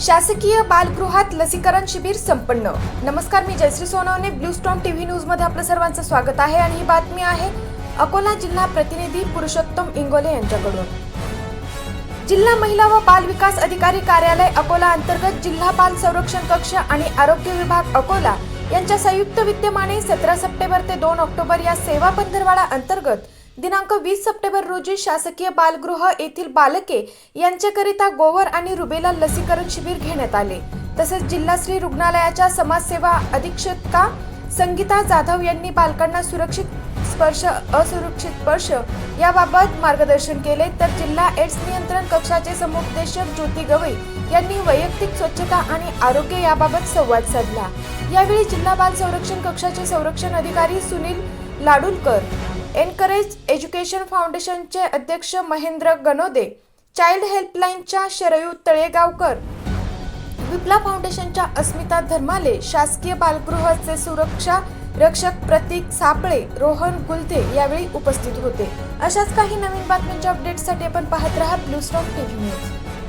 शासकीय बालगृहात लसीकरण शिबिर संपन्न. नमस्कार मी Jayashree Sonawane. Blue storm TV न्यूजमध्ये आपलं सर्वांचं स्वागत आहे आणि ही बातमी आहे अकोला जिल्हा प्रतिनिधी पुरुषोत्तम इंगोले यांच्याकडून. जिल्हा महिला व बाल विकास अधिकारी कार्यालय अकोला अंतर्गत जिल्हा बाल संरक्षण कक्ष आणि आरोग्य विभाग अकोला यांच्या संयुक्त विद्यमाने सतरा सप्टेंबर ते दोन ऑक्टोबर या सेवा पंधरवाडा अंतर्गत दिनांक वीस सप्टेंबर रोजी शासकीय बालगृह येथील बालके यांच्याकरिता गोवर आणि रुबेला लसीकरण शिबिर घेण्यात आले. तसेच जिल्हाश्री रुग्णालयाच्या समाजसेवा अधीक्षका संगीता जाधव यांनी बालकांना सुरक्षित स्पर्श असुरक्षित स्पर्श याबाबत मार्गदर्शन केले. तर जिल्हा एड्स नियंत्रण कक्षाचे समुपदेशक ज्योती गवई यांनी वैयक्तिक स्वच्छता आणि आरोग्य याबाबत संवाद साधला. यावेळी जिल्हा बाल संरक्षण कक्षाचे संरक्षण अधिकारी सुनील लाडुलकर एनकरेज एज्युकेशन फाउंडेशनचे अध्यक्ष महेंद्र गणोदे चाइल्ड हेल्पलाईनच्या शरयू तळेगावकर विप्ला फाउंडेशनच्या अस्मिता धर्माले शासकीय बालगृहाचे सुरक्षा रक्षक प्रतीक सापळे रोहन गुलते यावेळी उपस्थित होते. अशाच काही नवीन बातम्यांच्या अपडेटसाठी आपण पाहत राहा ब्लू स्टॉक टीव्ही न्यूज